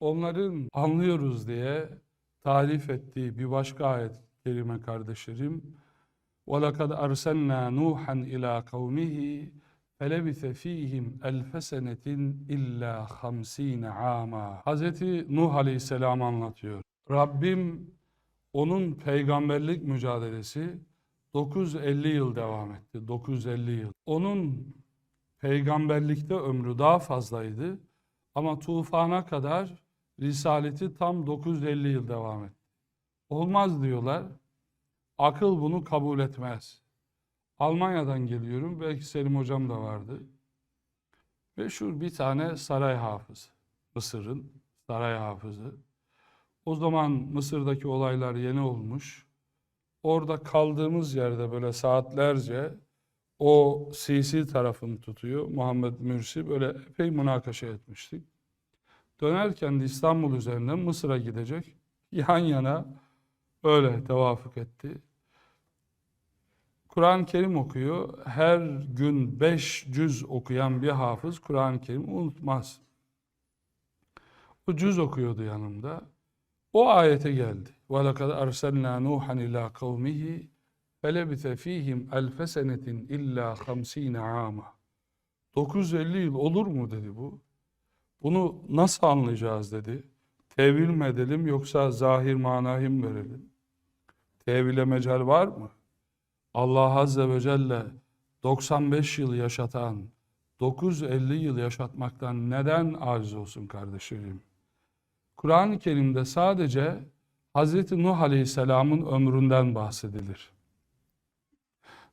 onların anlıyoruz diye tarif ettiği bir başka ayet kerime kardeşlerim. وَلَقَدْ أَرْسَلْنَا نُوحًا إِلَى قَوْمِهِ فَلَبِثَ ف۪يهِمْ أَلْفَ سَنَةٍ إِلَّا خَمْس۪ينَ عَامًا Hazreti Nuh Aleyhisselam anlatıyor. Rabbim onun peygamberlik mücadelesi 950 yıl devam etti. 950 yıl. Onun peygamberlikte ömrü daha fazlaydı. Ama tufana kadar risaleti tam 950 yıl devam etti. Olmaz diyorlar. Akıl bunu kabul etmez. Almanya'dan geliyorum. Belki Selim Hocam da vardı. Meşhur bir tane saray hafızı. Mısır'ın saray hafızı. O zaman Mısır'daki olaylar yeni olmuş. Orada kaldığımız yerde böyle saatlerce o Sisi tarafını tutuyor. Muhammed Mürsi böyle epey münakaşa etmiştik. Dönerken de İstanbul üzerinden Mısır'a gidecek. Yan yana öyle tevafuk etti. Kur'an-ı Kerim okuyor. Her gün beş cüz okuyan bir hafız Kur'an-ı Kerim unutmaz. O cüz okuyordu yanımda. O ayete geldi. وَلَقَدْ أَرْسَلْنَا نُوحًا إِلَى قَوْمِهِ فَلَبِثَ ف۪يهِمْ أَلْفَ سَنَةٍ إِلَّا خَمْس۪ينَ عَامًا 950 yıl olur mu dedi bu. Bunu nasıl anlayacağız dedi. Tevil mi edelim yoksa zahir manayı mı verelim? Tevile mecal var mı? Allah Azze ve Celle 95 yıl yaşatan, 950 yıl yaşatmaktan neden aciz olsun kardeşlerim? Kur'an-ı Kerim'de sadece Hz. Nuh Aleyhisselam'ın ömründen bahsedilir.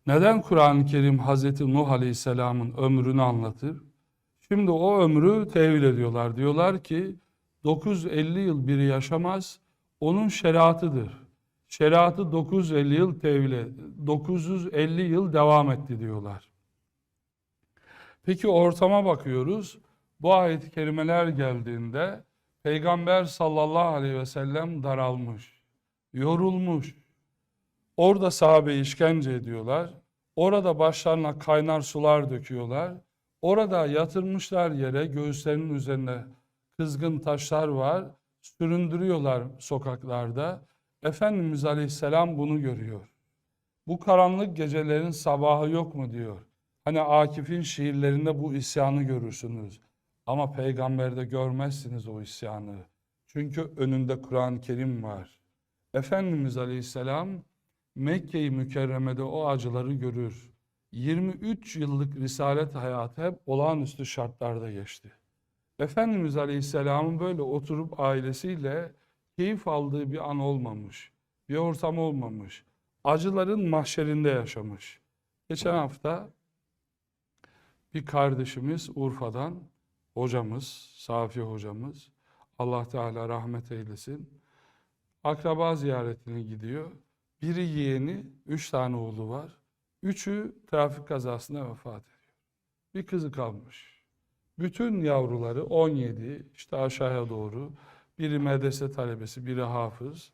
Neden Kur'an-ı Kerim Hz. Nuh Aleyhisselam'ın ömrünü anlatır? Şimdi o ömrü tevil ediyorlar. Diyorlar ki 950 yıl biri yaşamaz, onun şeriatıdır. Şeriatı 950 yıl tevil 950 yıl devam etti diyorlar. Peki ortama bakıyoruz. Bu ayet-i kerimeler geldiğinde Peygamber sallallahu aleyhi ve sellem daralmış, yorulmuş. Orada sahabe işkence ediyorlar. Orada başlarına kaynar sular döküyorlar. Orada yatırmışlar yere, göğüslerinin üzerine kızgın taşlar var. Süründürüyorlar sokaklarda. Efendimiz Aleyhisselam bunu görüyor. Bu karanlık gecelerin sabahı yok mu diyor. Hani Akif'in şiirlerinde bu isyanı görürsünüz. Ama peygamberde görmezsiniz o isyanı. Çünkü önünde Kur'an-ı Kerim var. Efendimiz Aleyhisselam Mekke-i Mükerreme'de o acıları görür. 23 yıllık risalet hayatı hep olağanüstü şartlarda geçti. Efendimiz Aleyhisselam'ın böyle oturup ailesiyle keyif aldığı bir an olmamış. Bir ortam olmamış. Acıların mahşerinde yaşamış. Geçen hafta bir kardeşimiz Urfa'dan hocamız, Safi hocamız, Allah Teala rahmet eylesin. Akraba ziyaretine gidiyor. Biri yeğeni, üç tane oğlu var. Üçü trafik kazasında vefat ediyor. Bir kızı kalmış. Bütün yavruları 17, işte aşağıya doğru. Biri medrese talebesi, biri hafız.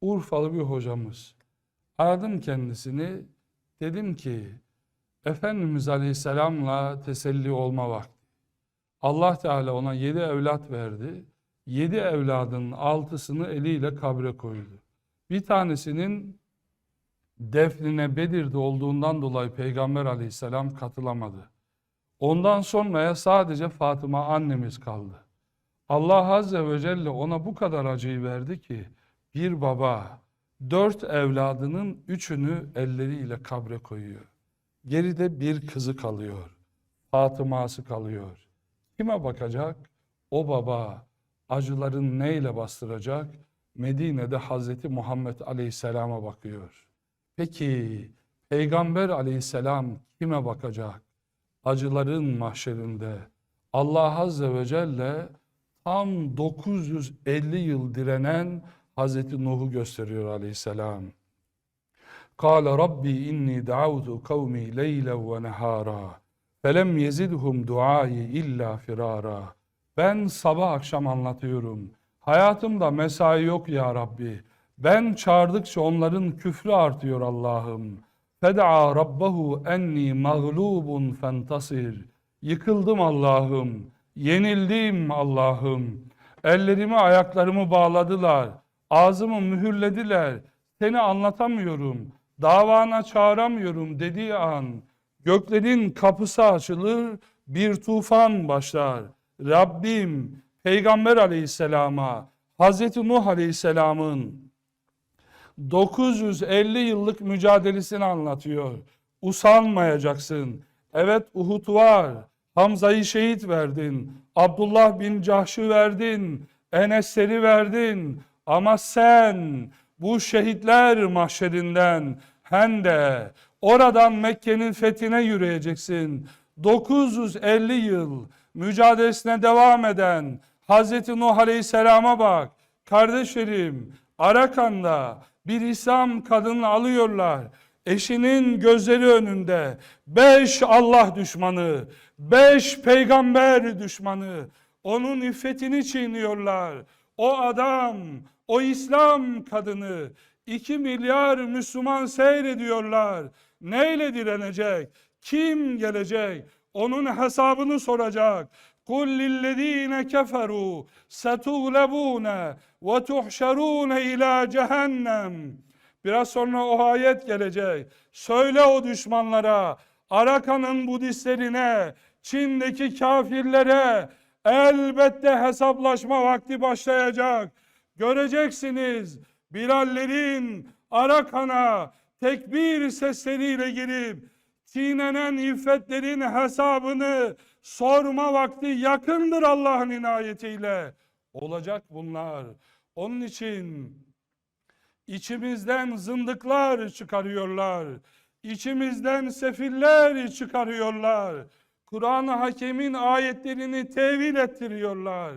Urfalı bir hocamız. Aradım kendisini. Dedim ki, Efendimiz Aleyhisselam'la teselli olma vakti. Allah Teala ona yedi evlat verdi. Yedi evladının altısını eliyle kabre koydu. Bir tanesinin defnine Bedir'de olduğundan dolayı Peygamber aleyhisselam katılamadı. Ondan sonraya sadece Fatıma annemiz kaldı. Allah Azze ve Celle ona bu kadar acıyı verdi ki bir baba dört evladının üçünü elleriyle kabre koyuyor. Geride bir kızı kalıyor. Fatıma'sı kalıyor. Kime bakacak? O baba acıların neyle bastıracak? Medine'de Hazreti Muhammed Aleyhisselam'a bakıyor. Peki Peygamber Aleyhisselam kime bakacak? Acıların mahşerinde Allah Azze ve Celle tam 950 yıl direnen Hazreti Nuh'u gösteriyor Aleyhisselam. Kâle Rabbi inni da'avtu kavmi leylen ve nehâra. Felem yezidhum duayı illa firara. Ben sabah akşam anlatıyorum. Hayatımda mesai yok ya Rabbi. Ben çağırdıkça onların küfrü artıyor Allah'ım. Fed'a rabbahu enni mağlubun fentasir. Yıkıldım Allah'ım. Yenildim Allah'ım. Ellerimi ayaklarımı bağladılar. Ağzımı mühürlediler. Seni anlatamıyorum. Davana çağıramıyorum dediği an göklerin kapısı açılır, bir tufan başlar. Rabbim Peygamber aleyhisselama, Hazreti Nuh aleyhisselamın 950 yıllık mücadelesini anlatıyor. Usanmayacaksın. Evet Uhud var. Hamza'yı şehit verdin. Abdullah bin Cahş'ı verdin. Enes'leri verdin. Ama sen bu şehitler mahşerinden hem de oradan Mekke'nin fethine yürüyeceksin. 950 yıl mücadelesine devam eden Hazreti Nuh Aleyhisselam'a bak. Kardeşlerim Arakan'da bir İslam kadını alıyorlar. Eşinin gözleri önünde beş Allah düşmanı, beş peygamber düşmanı onun iffetini çiğniyorlar. O adam, o İslam kadını 2 milyar Müslüman seyrediyorlar. Neyle direnecek? Kim gelecek? Onun hesabını soracak. Lillezine keferu setuglebune ve tuhşerune ila cehennem. Biraz sonra o ayet gelecek. Söyle o düşmanlara, Arakan'ın Budistlerine, Çin'deki kafirlere elbette hesaplaşma vakti başlayacak. Göreceksiniz Bilallerin Arakan'a tekbir sesleriyle girip çiğnenen iffetlerin hesabını sorma vakti yakındır Allah'ın inayetiyle. Olacak bunlar. Onun için içimizden zındıklar çıkarıyorlar. İçimizden sefiller çıkarıyorlar. Kur'an-ı Hakem'in ayetlerini tevil ettiriyorlar.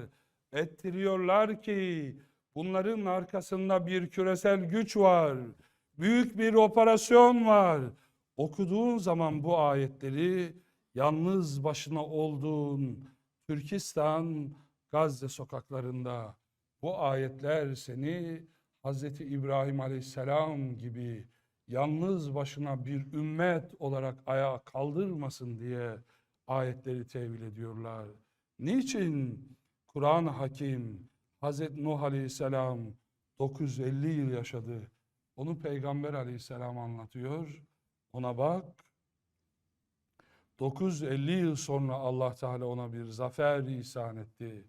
Ettiriyorlar ki bunların arkasında bir küresel güç var. Büyük bir operasyon var. Okuduğun zaman bu ayetleri yalnız başına olduğun Türkistan, Gazze sokaklarında bu ayetler seni Hazreti İbrahim Aleyhisselam gibi yalnız başına bir ümmet olarak ayağa kaldırmasın diye ayetleri tevil ediyorlar. Niçin Kur'an-ı Hakim Hazreti Nuh Aleyhisselam 950 yıl yaşadı. Onu Peygamber Aleyhisselam anlatıyor. Ona bak. 950 yıl sonra Allah Teala ona bir zafer ihsan etti.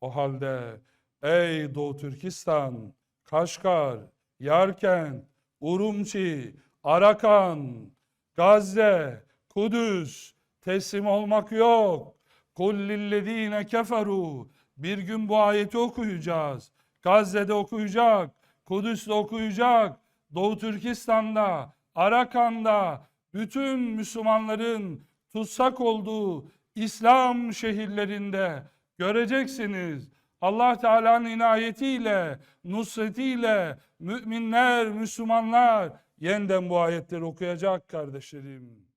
O halde ey Doğu Türkistan, Kaşgar, Yarkent, Urumçi, Arakan, Gazze, Kudüs teslim olmak yok. Kul lillezine keferu. Bir gün bu ayeti okuyacağız. Gazze'de okuyacak, Kudüs'te okuyacak, Doğu Türkistan'da, Arakan'da bütün Müslümanların tutsak olduğu İslam şehirlerinde göreceksiniz. Allah Teala'nın inayetiyle, nusretiyle müminler, Müslümanlar yeniden bu ayetleri okuyacak kardeşlerim.